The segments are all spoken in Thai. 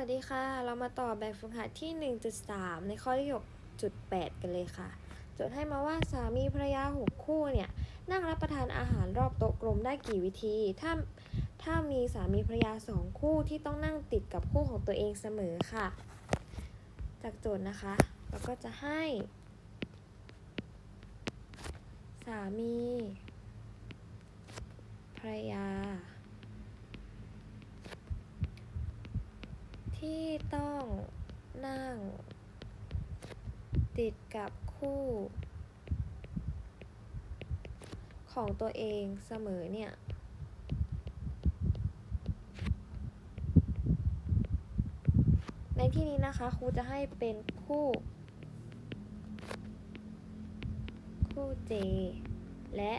วัสดีค่ะ เรามาต่อแบบฝึกหัดที่ 1.3 ในข้อที่6.8 กันเลยค่ะ โจทย์ให้มาว่าสามีภรรยาหกคู่เนี่ยนั่งรับประทานอาหารรอบโต๊ะกลมได้กี่วิธี ถ้าถ้ามีสามีภรรยาสองคู่ที่ต้องนั่งติดกับคู่ของตัวเองเสมอค่ะ จากโจทย์นะคะ เราก็จะให้ สามี ภรรยา ที่ต้องนั่ง ติดกับคู่ ของตัวเองเสมอเนี่ย ในที่นี้นะคะครูจะให้เป็นคู่ คู่ J และ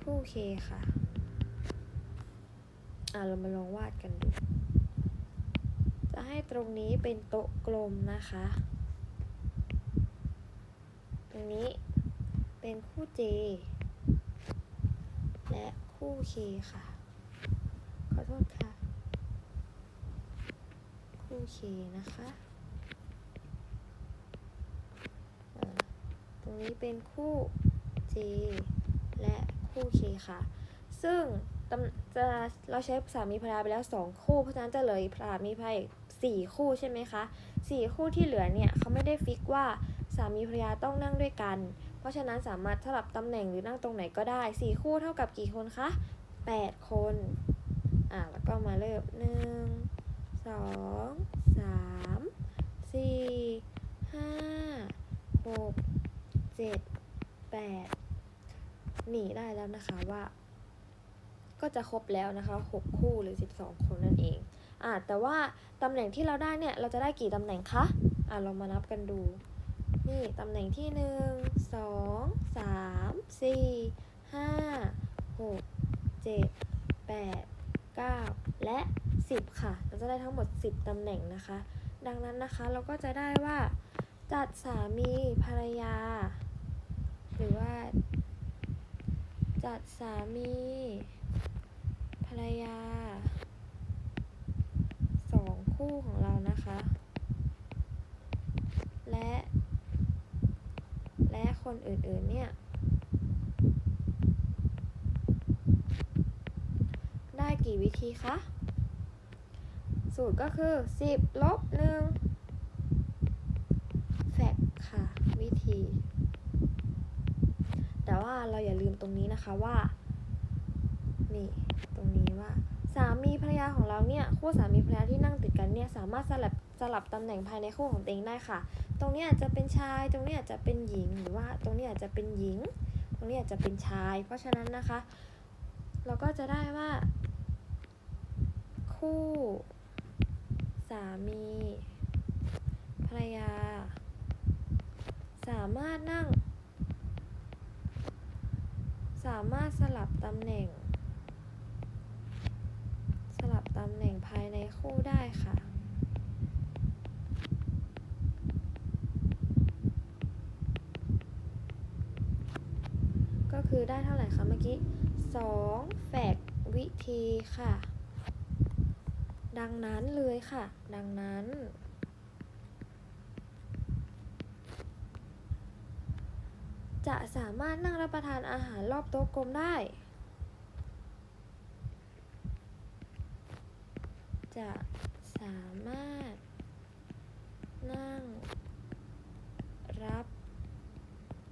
คู่ K ค่ะ อะ เรามาลองวาดกันดู ให้ตรงนี้เป็นโต๊ะกลมนะคะ ตรงนี้เป็นคู่ J และคู่ K ค่ะ ขอโทษค่ะ คู่ K นะคะ ตรงนี้เป็นคู่ J และคู่ K ค่ะ ซึ่งจะเราใช้สามีภรรยาไปแล้วสองคู่ เพราะฉะนั้นจะเหลืออีกสามีภรรยาอีก สี่คู่ใช่ไหมคะสี่คู่ที่เหลือเนี่ยเขาไม่ได้ฟิกว่าสามีภรรยาต้องนั่งด้วยกัน เพราะฉะนั้นสามารถสลับตำแหน่งหรือนั่งตรงไหนก็ได้สี่คู่เท่ากับกี่คนคะแปดคน อ่าแล้วก็มาเริ่มหนึ่งสองสามสี่ห้าหกเจ็ดแปดนี่ได้แล้วนะคะว่า ก็จะครบแล้วนะคะ 6 คู่หรือ 12 คนนั่นเอง อ่าแต่ว่าตำแหน่งที่เราได้เนี่ยเราจะได้กี่ตำแหน่งคะอ่าเรามานับกันดู นี่ตำแหน่งที่1 2 3 4 5 6 7 8 9และ10ค่ะ เราจะได้ทั้งหมด10ตำแหน่งนะคะ ดังนั้นนะคะเราก็จะได้ว่า จัดสามีภรรยา หรือว่า จัดสามี ภรรยาสองคู่ของเรานะคะ และ และ คนอื่นๆเนี่ย ได้กี่วิธีคะ สูตรก็คือ 10 ลบ 1 แฟกค่ะ วิธี แต่ว่าเราอย่าลืมตรงนี้นะคะว่า นี่ตรงนี้ว่าสามีภรรยาของเราเนี่ยคู่สามีภรรยาที่นั่งติดกันเนี่ยสามารถสลับสลับตำแหน่งภายในคู่ของตัวเองได้ค่ะ ตรงนี้อาจจะเป็นชาย ตรงนี้อาจจะเป็นหญิงหรือว่าตรงนี้อาจจะเป็นหญิง ตรงนี้อาจจะเป็นชาย เพราะฉะนั้นนะคะ เราก็จะได้ว่า คู่สามีภรรยา สามารถนั่ง สามารถสลับตำแหน่ง สลับตำแหน่งภายใน คู่ได้ค่ะ ก็คือได้เท่าไหร่คะเมื่อกี้2แฟกวิธีค่ะ ดังนั้นเลยค่ะ ดังนั้นจะสามารถนั่งรับประทานอาหารรอบโต๊ะกลมได้ จะสามารถ นั่ง รับ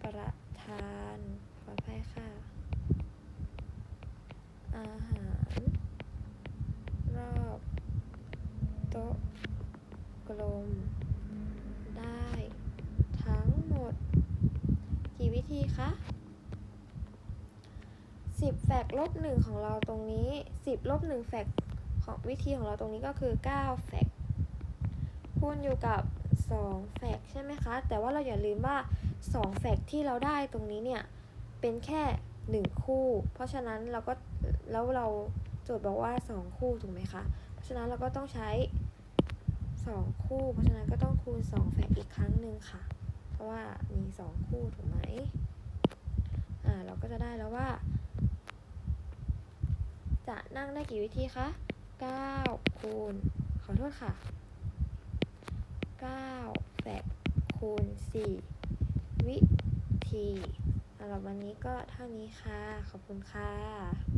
ประทานขออภัยค่ะ อาหาร รอบโต๊ะกลม ได้ทั้งหมด กี่วิธีคะ10แฟกลบ1ของเราตรงนี้ 10ลบ1แฟก ของวิธีของเราตรงนี้ก็คือ 9 แฟกคูณอยู่กับ 2 แฟกใช่ไหมคะ แต่ว่าเราอย่าลืมว่า 2 แฟกที่เราได้ตรงนี้เนี่ย เป็นแค่ 1 คู่ เพราะฉะนั้นเราก็แล้วเราโจทย์บอกว่า 2 คู่ถูกไหมคะ เพราะฉะนั้นเราก็ต้องใช้ 2 คู่ เพราะฉะนั้นก็ต้องคูณ 2 แฟกอีกครั้งหนึ่งค่ะ เพราะว่ามี 2 คู่ถูกไหมอ่าเราก็จะได้แล้วว่าจะนั่งได้กี่วิธีคะ 9คูณขอโทษค่ะเก้าแฟกคูณสี่วิธีสำหรับวันนี้ก็เท่านี้ค่ะ ขอบคุณค่ะ